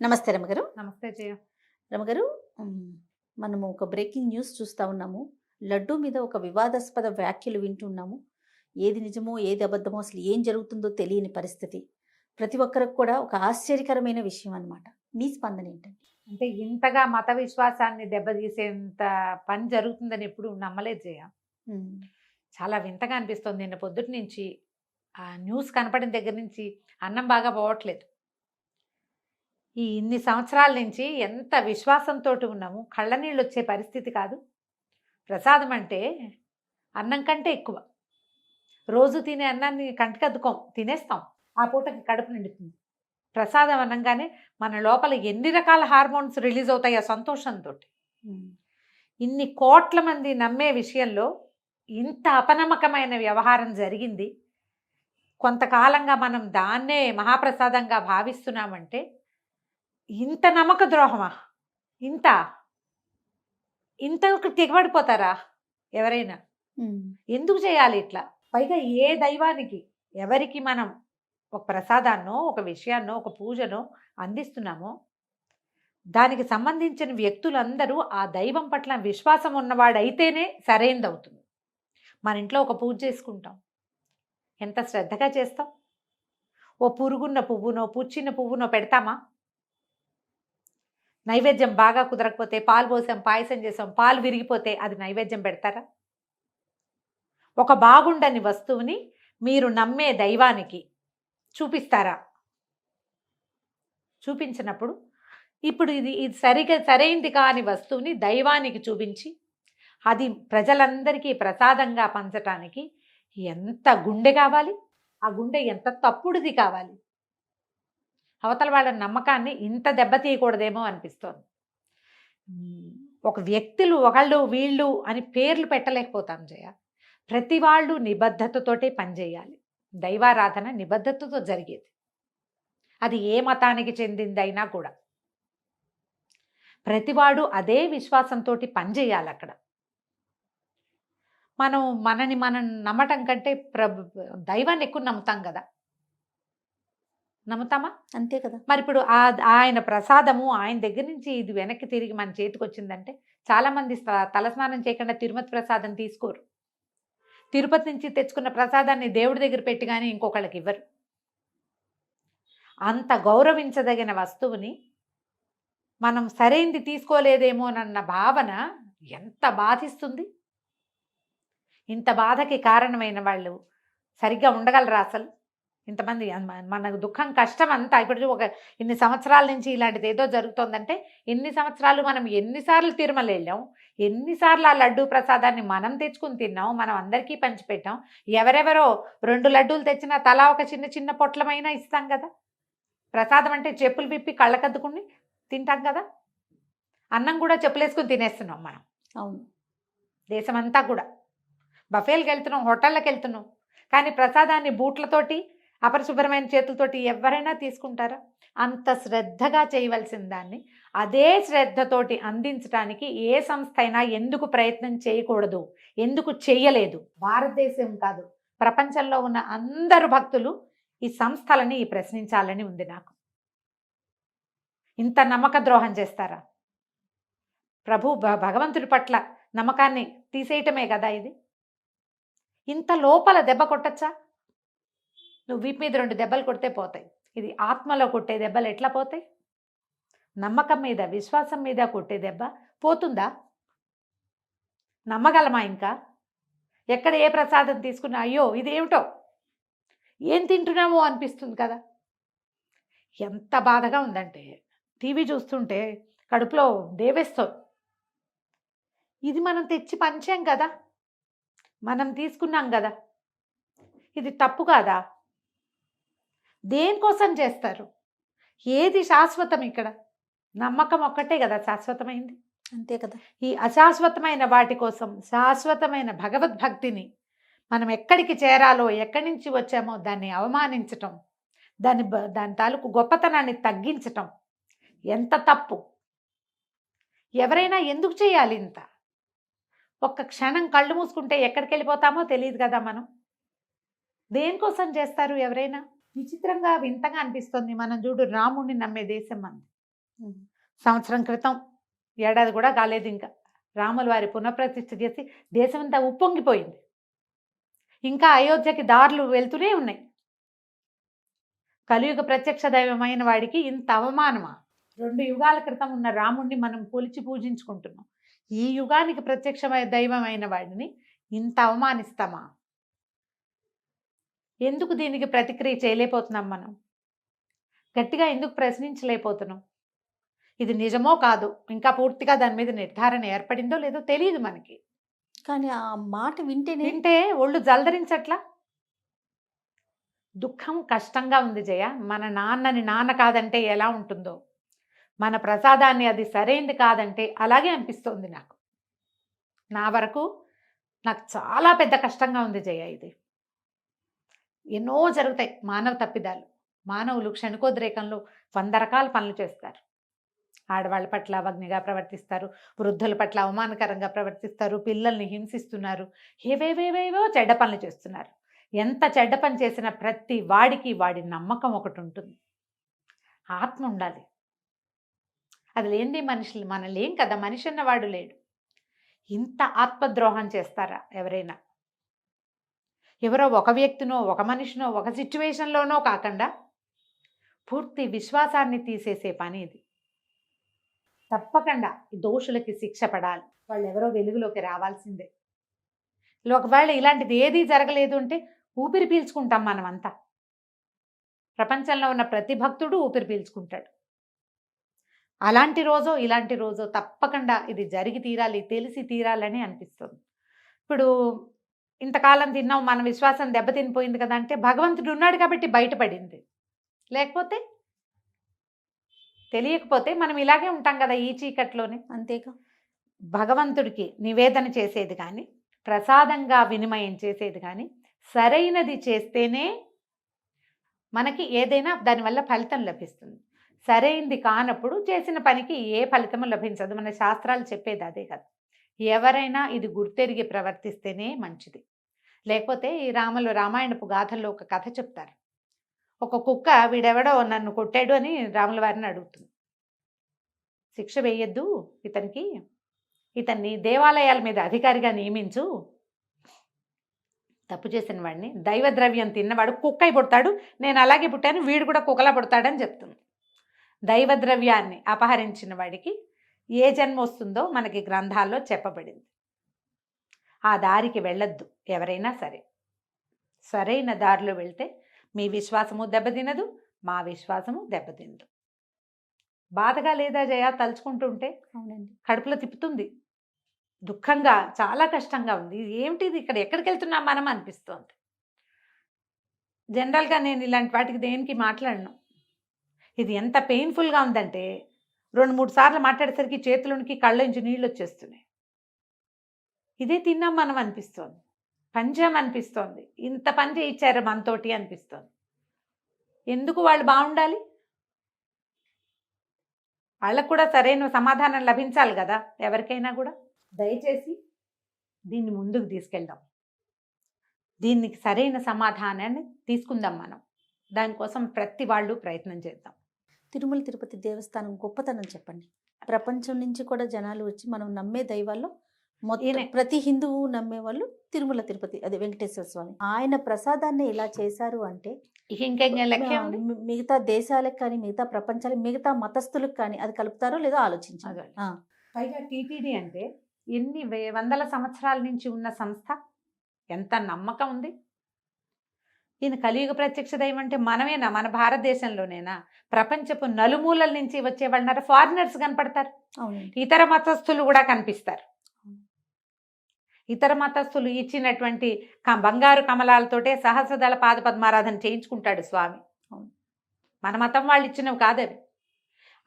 నమస్తే రమగారు. నమస్తే జయ. రమగారు మనము ఒక బ్రేకింగ్ న్యూస్ చూస్తా ఉన్నాము. లడ్డు మీద ఒక వివాదాస్పద వ్యాఖ్యలు వింటున్నాము. ఏది నిజమో ఏది అబద్ధమో అసలు ఏం జరుగుతుందో తెలియని పరిస్థితి. ప్రతి ఒక్కరికి కూడా ఒక ఆశ్చర్యకరమైన విషయం అన్నమాట. మీ స్పందన ఏంటండి? అంటే ఇంతగా మత విశ్వాసాన్ని దెబ్బతీసేంత పని జరుగుతుందని ఎప్పుడు నమ్మలేదు జయ. చాలా వింతగా అనిపిస్తుంది. నిన్న పొద్దుటి నుంచి ఆ న్యూస్ కనపడిన దగ్గర నుంచి అన్నం బాగా పోవట్లేదు. ఈ ఇన్ని సంవత్సరాల నుంచి ఎంత విశ్వాసంతో ఉన్నాము? కళ్ళ నీళ్ళు వచ్చే పరిస్థితి కాదు. ప్రసాదం అంటే అన్నం కంటే ఎక్కువ. రోజు తినే అన్నాన్ని కంటికద్దుకోం తినేస్తాం. ఆ పూటకి కడుపు నిండుతుంది. ప్రసాదం అనగానే మన లోపల ఎన్ని రకాల హార్మోన్స్ రిలీజ్ అవుతాయి ఆ సంతోషంతో ఇన్ని కోట్ల మంది నమ్మే విషయంలో ఇంత అపనమ్మకమైన వ్యవహారం జరిగింది. కొంతకాలంగా మనం దాన్నే మహాప్రసాదంగా భావిస్తున్నామంటే ఇంత నమ్మక ద్రోహమా ఇంత? ఇంత దిగబడిపోతారా ఎవరైనా? ఎందుకు చేయాలి ఇట్లా? పైగా ఏ దైవానికి? ఎవరికి మనం ఒక ప్రసాదాన్నో ఒక విషయాన్నో ఒక పూజనో అందిస్తున్నామో? దానికి సంబంధించిన వ్యక్తులందరూ ఆ దైవం పట్ల విశ్వాసం ఉన్నవాడైతేనే సరైనది అవుతుంది మన ఇంట్లో ఒక పూజ చేసుకుంటాం. ఎంత శ్రద్ధగా చేస్తాం? ఓ పురుగున్న పువ్వునో పుచ్చిన పువ్వునో పెడతామా? నైవేద్యం బాగా కుదరకపోతే పాలు పోసాం పాయసం చేసాం పాలు విరిగిపోతే అది నైవేద్యం పెడతారా? ఒక బాగుండని వస్తువుని మీరు నమ్మే దైవానికి చూపిస్తారా? చూపించినప్పుడు ఇప్పుడు ఇది ఇది సరిగా సరైంది కాని వస్తువుని దైవానికి చూపించి అది ప్రజలందరికీ ప్రసాదంగా పంచటానికి ఎంత గుండె కావాలి? ఆ గుండె ఎంత తప్పుడుది కావాలి? అవతల వాళ్ళ నమ్మకాన్ని ఇంత దెబ్బతీయకూడదేమో అనిపిస్తోంది. ఒక వ్యక్తులు ఒకళ్ళు వీళ్ళు అని పేర్లు పెట్టలేకపోతాం జయ. ప్రతి వాళ్ళు నిబద్ధతతోటే పనిచేయాలి దైవారాధన నిబద్ధతతో జరిగేది. అది ఏ మతానికి చెందిందైనా కూడా. ప్రతివాడు అదే విశ్వాసంతో పనిచేయాలి అక్కడ. మనం మనని మనం నమ్మటం కంటే ప్రభు దైవాన్ని ఎక్కువ నమ్ముతాం కదా. నమ్ముతామా? అంతే కదా. మరి ఇప్పుడు ఆ ఆయన ప్రసాదము ఆయన దగ్గర నుంచి ఇది వెనక్కి తిరిగి మన చేతికి వచ్చిందంటే చాలామంది తలస్నానం చేయకుండా తిరుమతి ప్రసాదం తీసుకోరు. తిరుపతి నుంచి తెచ్చుకున్న ప్రసాదాన్ని దేవుడి దగ్గర పెట్టి కానీ ఇంకొకళ్ళకి ఇవ్వరు. అంత గౌరవించదగిన వస్తువుని మనం సరైంది తీసుకోలేదేమోనన్న భావన ఎంత బాధిస్తుంది? ఇంత బాధకి కారణమైన వాళ్ళు సరిగ్గా ఉండగలరా అసలు? ఇంతమంది మనకు దుఃఖం కష్టం అంతా ఇప్పుడు ఒక ఇన్ని సంవత్సరాల నుంచి ఇలాంటిది ఏదో జరుగుతోందంటే ఎన్ని సంవత్సరాలు మనం ఎన్నిసార్లు తిరుమల వెళ్ళాం ఎన్నిసార్లు ఆ లడ్డూ ప్రసాదాన్ని మనం తెచ్చుకుని తిన్నాం మనం అందరికీ పంచిపెట్టాం ఎవరెవరో రెండు లడ్డూలు తెచ్చినా తలా ఒక చిన్న చిన్న పొట్లమైనా ఇస్తాం కదా? ప్రసాదం అంటే చెప్పులు విప్పి కళ్ళకద్దుకుని తింటాం కదా? అన్నం కూడా చెప్పులేసుకుని తినేస్తున్నాం మనం. అవును. దేశమంతా కూడా. బఫేలకు వెళ్తున్నాం హోటళ్ళకి వెళ్తున్నాం కానీ ప్రసాదాన్ని బూట్లతోటి అపరిశుభ్రమైన చేతులతోటి ఎవరైనా తీసుకుంటారా? అంత శ్రద్ధగా చేయవలసిన దాన్ని అదే శ్రద్ధతోటి అందించడానికి ఏ సంస్థ అయినా ఎందుకు ప్రయత్నం చేయకూడదు ఎందుకు చేయలేదు? భారతదేశం కాదు ప్రపంచంలో ఉన్న అందరు భక్తులు ఈ సంస్థలని ప్రశ్నించాలని ఉంది నాకు. ఇంత నమ్మక ద్రోహం చేస్తారా? ప్రభు భ- భగవంతుడి పట్ల నమ్మకాన్ని తీసేయటమే కదా ఇది? ఇంత లోపల దెబ్బ కొట్టచ్చా? నువ్వు వీపు మీద రెండు దెబ్బలు కొడితే పోతాయి. ఇది ఆత్మలో కొట్టే దెబ్బలు ఎట్లా పోతాయి? నమ్మకం మీద విశ్వాసం మీద కొట్టే దెబ్బ పోతుందా? నమ్మగలమా ఇంకా? ఎక్కడ ఏ ప్రసాదం తీసుకున్నా అయ్యో ఇదేమిటో ఏం తింటున్నామో అనిపిస్తుంది కదా. ఎంత బాధగా ఉందంటే టీవీ చూస్తుంటే కడుపులో దేవేస్తుంది ఇది మనం తెచ్చి పంచాం కదా. మనం తీసుకున్నాం కదా. ఇది తప్పు కాదా? దేనికోసం చేస్తారు? ఏది శాశ్వతం ఇక్కడ? నమ్మకం ఒక్కటే కదా శాశ్వతమైంది. అంతే కదా. ఈ అశాశ్వతమైన వాటి కోసం శాశ్వతమైన భగవద్భక్తిని మనం ఎక్కడికి చేరాలో ఎక్కడి నుంచి వచ్చామో దాన్ని అవమానించటం దాని బ- దాని తాలూకు గొప్పతనాన్ని తగ్గించటం ఎంత తప్పు? ఎవరైనా ఎందుకు చేయాలి ఇంత? ఒక్క క్షణం కళ్ళు మూసుకుంటే ఎక్కడికి వెళ్ళిపోతామో తెలియదు కదా మనం. దేనికోసం చేస్తారు ఎవరైనా? విచిత్రంగా వింతగా అనిపిస్తుంది. మనం చూడు రాముడిని నమ్మే దేశం మంది. సంవత్సరం క్రితం ఏడాది కూడా కాలేదు ఇంకా. రాముల వారి పునఃప్రతిష్ఠ చేసి దేశమంతా ఉప్పొంగిపోయింది. ఇంకా అయోధ్యకి దారులు వెళ్తూనే ఉన్నాయి. కలియుగ ప్రత్యక్ష దైవమైన వాడికి ఇంత అవమానమా? రెండు యుగాల క్రితం ఉన్న రాముణ్ణి మనం కొలిచి పూజించుకుంటున్నాం. ఈ యుగానికి ప్రత్యక్షమైన దైవమైన వాడిని ఇంత అవమానిస్తామా? ఎందుకు దీనికి ప్రతిక్రియ చేయలేకపోతున్నాం మనం? గట్టిగా ఎందుకు ప్రశ్నించలేకపోతున్నాం? ఇది నిజమో కాదు? ఇంకా పూర్తిగా దాని మీద నిర్ధారణ ఏర్పడిందో లేదో తెలియదు మనకి. కానీ ఆ మాట వింటేనే వింటే ఒళ్ళు జలదరించట్లా? దుఃఖం కష్టంగా ఉంది జయ. మన నాన్నని నాన్న కాదంటే ఎలా ఉంటుందో? మన ప్రసాదాన్ని అది సరైంది కాదంటే అలాగే అనిపిస్తోంది నాకు. నా వరకు నాకు చాలా పెద్ద కష్టంగా ఉంది జయ ఇది. ఎన్నో జరుగుతాయి మానవ తప్పిదాలు. మానవులు క్షణికోద్రేకంలో వంద రకాల పనులు చేస్తారు. ఆడవాళ్ళ పట్ల అవగ్నిగా ప్రవర్తిస్తారు. వృద్ధుల పట్ల అవమానకరంగా ప్రవర్తిస్తారు. పిల్లల్ని హింసిస్తున్నారు. ఏవేవేవేవో చెడ్డ పనులు చేస్తున్నారు. ఎంత చెడ్డ పని చేసిన ప్రతి వాడికి వాడి నమ్మకం ఒకటి ఉంటుంది. ఆత్మ ఉండాలి. అది లేనిది మనుషులు మన లేం కదా మనిషి అన్నవాడు లేడు. ఇంత ఆత్మద్రోహం చేస్తారా ఎవరైనా? ఎవరో ఒక వ్యక్తినో ఒక మనిషినో ఒక సిచ్యువేషన్లోనో కాకుండా పూర్తి విశ్వాసాన్ని తీసేసే పని ఇది. తప్పకుండా ఈ దోషులకి శిక్ష పడాలి. వాళ్ళు ఎవరో వెలుగులోకి రావాల్సిందే. ఒకవేళ ఇలాంటిది ఏదీ జరగలేదు అంటే ఊపిరి పీల్చుకుంటాం మనమంతా. ప్రపంచంలో ఉన్న ప్రతి భక్తుడు ఊపిరి పీల్చుకుంటాడు. అలాంటి రోజో ఇలాంటి రోజో తప్పకుండా ఇది జరిగి తీరాలి తెలిసి తీరాలని అనిపిస్తుంది. ఇప్పుడు ఇంతకాలం తిన్నాం మన విశ్వాసం దెబ్బతినిపోయింది కదా అంటే భగవంతుడు ఉన్నాడు కాబట్టి బయటపడింది. లేకపోతే తెలియకపోతే మనం ఇలాగే ఉంటాం కదా ఈ చీకట్లోనే. అంతేగా. భగవంతుడికి నివేదన చేసేది కానీ ప్రసాదంగా వినిమయం చేసేది కానీ సరైనది చేస్తేనే మనకి ఏదైనా దానివల్ల ఫలితం లభిస్తుంది. సరైంది కానప్పుడు చేసిన పనికి ఏ ఫలితము లభించదు. మన శాస్త్రాలు చెప్పేది అదే కదా. ఎవరైనా ఇది గుర్తెరిగి ప్రవర్తిస్తేనే మంచిది. లేకపోతే ఈ రాములు రామాయణపు గాథల్లో ఒక కథ చెప్తారు. ఒక కుక్క వీడెవడో నన్ను కొట్టాడు అని రాముల వారిని అడుగుతుంది. శిక్ష వేయొద్దు ఇతనికి. ఇతన్ని దేవాలయాల మీద అధికారిగా నియమించు. తప్పు చేసిన వాడిని. దైవ ద్రవ్యం తిన్నవాడు కుక్కై పుడతాడు. నేను అలాగే పుట్టాను. వీడు కూడా కుక్కలా పుడతాడని చెప్తుంది. దైవ ద్రవ్యాన్ని అపహరించిన వాడికి ఏ జన్మ వస్తుందో మనకి గ్రంథాల్లో చెప్పబడింది. ఆ దారికి వెళ్ళొద్దు ఎవరైనా సరే. సరైన దారిలో వెళ్తే మీ విశ్వాసము దెబ్బతినదు మా విశ్వాసము దెబ్బతినదు. బాధగా లేదా జయ తలుచుకుంటుంటే అవునండి. కడుపులో తిప్పుతుంది. దుఃఖంగా చాలా కష్టంగా ఉంది. ఇది ఏమిటిది ఇక్కడ? ఎక్కడికి వెళ్తున్నాం మనం అనిపిస్తోంది. జనరల్గా నేను ఇలాంటి వాటికి దేనికి మాట్లాడను. ఇది ఎంత పెయిన్ఫుల్గా ఉందంటే రెండు మూడు సార్లు మాట్లాడేసరికి చేతులోనికి కళ్ళలోంచి నీళ్ళు వచ్చేస్తున్నాయి ఇదే తిన్నాం మనం అనిపిస్తోంది. పంచాం అనిపిస్తోంది. ఇంత పని చేయించారు మనతోటి అనిపిస్తోంది. ఎందుకు వాళ్ళు బాగుండాలి? వాళ్ళకు కూడా సరైన సమాధానం లభించాలి కదా ఎవరికైనా కూడా. దయచేసి దీన్ని ముందుకు తీసుకెళ్దాం. దీనికి సరైన సమాధానాన్ని తీసుకుందాం మనం. దానికోసం ప్రతి వాళ్ళు ప్రయత్నం చేద్దాం. తిరుమల తిరుపతి దేవస్థానం గొప్పతనం చెప్పండి. ప్రపంచం నుంచి కూడా జనాలు వచ్చి మనం నమ్మే దైవాల్లో మొత్తం. ప్రతి హిందువు నమ్మే వాళ్ళు తిరుమల తిరుపతి అదే వెంకటేశ్వర స్వామి. ఆయన ప్రసాదాన్ని ఇలా చేశారు అంటే మిగతా దేశాలకు కానీ మిగతా ప్రపంచాలకు మిగతా మతస్థులకు కానీ అది కలుపుతారో లేదో ఆలోచించాలి అదే. పైగా టీటీడీ అంటే ఎన్ని వందల సంవత్సరాల నుంచి ఉన్న సంస్థ? ఎంత నమ్మకం ఉంది? ఈయన కలియుగ ప్రత్యక్ష దైవం అంటే మనమేనా? మన భారతదేశంలోనేనా? ప్రపంచపు నలుమూలల నుంచి వచ్చే వాళ్ళ ఫారినర్స్ కనపడతారు. ఇతర మతస్థులు కూడా కనిపిస్తారు. ఇతర మతస్థులు ఇచ్చినటువంటి బంగారు కమలాలతోటే సహస్రదళ పాద పద్మారాధన చేయించుకుంటాడు స్వామి. మన మతం వాళ్ళు ఇచ్చినవి కాదవి.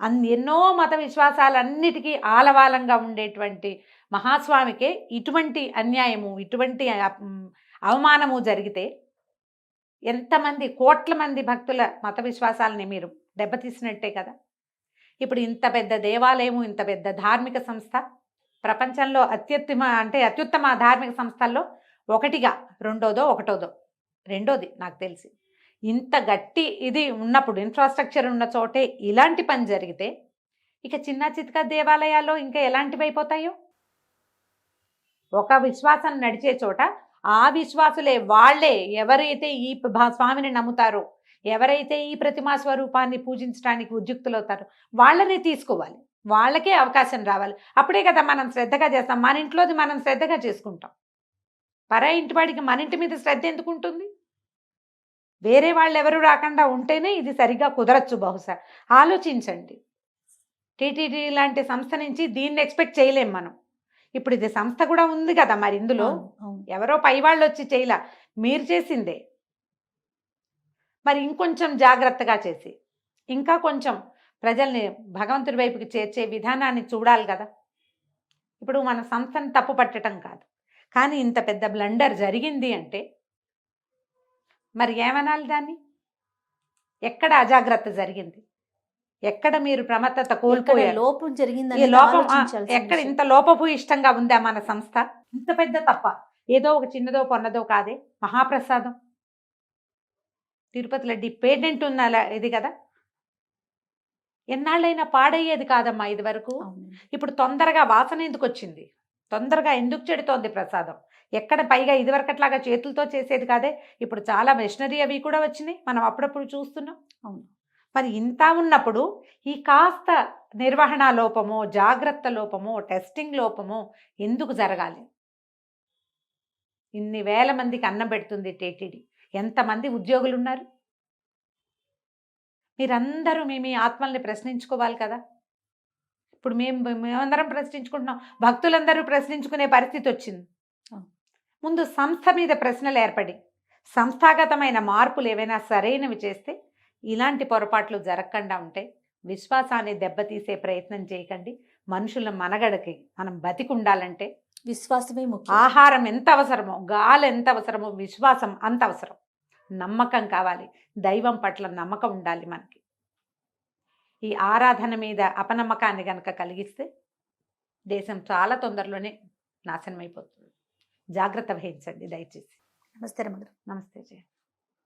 అన్ ఎన్నో మత విశ్వాసాలన్నిటికీ ఆలవాలంగా ఉండేటువంటి మహాస్వామికే ఇటువంటి అన్యాయము ఇటువంటి అవమానము జరిగితే ఎంతమంది కోట్ల మంది భక్తుల మత విశ్వాసాలని మీరు దెబ్బతీసినట్టే కదా. ఇప్పుడు ఇంత పెద్ద దేవాలయము ఇంత పెద్ద ధార్మిక సంస్థ ప్రపంచంలో అత్యుత్తమ అంటే అత్యుత్తమ ధార్మిక సంస్థల్లో ఒకటిగా రెండోదో ఒకటోదో రెండోది నాకు తెలిసి. ఇంత గట్టి ఇది ఉన్నప్పుడు ఇన్ఫ్రాస్ట్రక్చర్ ఉన్న చోటే ఇలాంటి పని జరిగితే ఇక చిన్న చితక దేవాలయాల్లో ఇంకా ఎలాంటివి అయిపోతాయో ఒక విశ్వాసం నడిచే చోట ఆ విశ్వాసులే వాళ్ళే ఎవరైతే ఈ స్వామిని నమ్ముతారో ఎవరైతే ఈ ప్రతిమా స్వరూపాన్ని పూజించడానికి ఉద్యుక్తులవుతారో వాళ్ళనే తీసుకోవాలి. వాళ్ళకే అవకాశం రావాలి. అప్పుడే కదా మనం శ్రద్ధగా చేస్తాం. మన ఇంట్లోది మనం శ్రద్ధగా చేసుకుంటాం. పరా ఇంటి వాడికి మన ఇంటి మీద శ్రద్ధ ఎందుకు ఉంటుంది? వేరే వాళ్ళు ఎవరు రాకుండా ఉంటేనే ఇది సరిగా కుదరచ్చు బహుశా. ఆలోచించండి. టీటీడీ లాంటి సంస్థ నుంచి దీన్ని ఎక్స్పెక్ట్ చేయలేం మనం. ఇప్పుడు ఇది సంస్థ కూడా ఉంది కదా మరి ఇందులో. ఎవరో పై వాళ్ళు వచ్చి చేయలా. మీరు చేసిందే. మరి ఇంకొంచెం జాగ్రత్తగా చేసి. ఇంకా కొంచెం ప్రజల్ని భగవంతుడి వైపుకి చేర్చే విధానాన్ని చూడాలి కదా. ఇప్పుడు మన సంస్థను తప్పు పట్టడం కాదు. కానీ ఇంత పెద్ద బ్లండర్ జరిగింది అంటే మరి ఏమనాలి దాన్ని? ఎక్కడ అజాగ్రత్త జరిగింది? ఎక్కడ మీరు ప్రమత్తత కోల్పోయారు? లోపం ఆలోచించాల్సిన ఎక్కడ. ఇంత లోపభూయిష్టంగా ఉందా మన సంస్థ? ఇంత పెద్ద తప్ప. ఏదో ఒక చిన్నదో పొన్నదో కాదే. మహాప్రసాదం. తిరుపతి లడ్డి పేటెంట్ ఉన్న ఇది కదా? ఎన్నాళ్ళైనా పాడయ్యేది కాదమ్మా ఇది వరకు. ఇప్పుడు తొందరగా వాసన ఎందుకు వచ్చింది? తొందరగా ఎందుకు చెడుతోంది ప్రసాదం? ఎక్కడ పైగా ఇదివరకట్లాగా చేతులతో చేసేది కాదే? ఇప్పుడు చాలా మెషినరీ అవి కూడా వచ్చినాయి. మనం అప్పుడప్పుడు చూస్తున్నాం. అవును. మరి ఇంత ఉన్నప్పుడు ఈ కాస్త నిర్వహణ లోపమో జాగ్రత్త లోపమో టెస్టింగ్ లోపమో ఎందుకు జరగాలి? ఇన్ని వేల మందికి అన్నం పెడుతుంది టీటీడీ ఎంతమంది ఉద్యోగులు ఉన్నారు మీరందరూ మీ మీ ఆత్మల్ని ప్రశ్నించుకోవాలి కదా. ఇప్పుడు మేము మేమందరం ప్రశ్నించుకుంటున్నాం. భక్తులందరూ ప్రశ్నించుకునే పరిస్థితి వచ్చింది. ముందు సంస్థ మీద ప్రశ్నలు ఏర్పడి సంస్థాగతమైన మార్పులు ఏవైనా సరైనవి చేస్తే ఇలాంటి పొరపాట్లు జరగకుండా ఉంటే విశ్వాసాన్ని దెబ్బతీసే ప్రయత్నం చేయకండి. మనుషుల మనగడకి మనం బతికి ఉండాలంటే విశ్వాసమే ముఖ్యం. ఆహారం ఎంత అవసరమో గాలి ఎంత అవసరమో విశ్వాసం అంత అవసరం. నమ్మకం కావాలి. దైవం పట్ల నమ్మకం ఉండాలి మనకి. ఈ ఆరాధన మీద అపనమ్మకాన్ని గనక కలిగిస్తే దేశం చాలా తొందరలోనే నాశనం అయిపోతుంది జాగ్రత్త వహించండి దయచేసి. నమస్తే నమస్తే జయ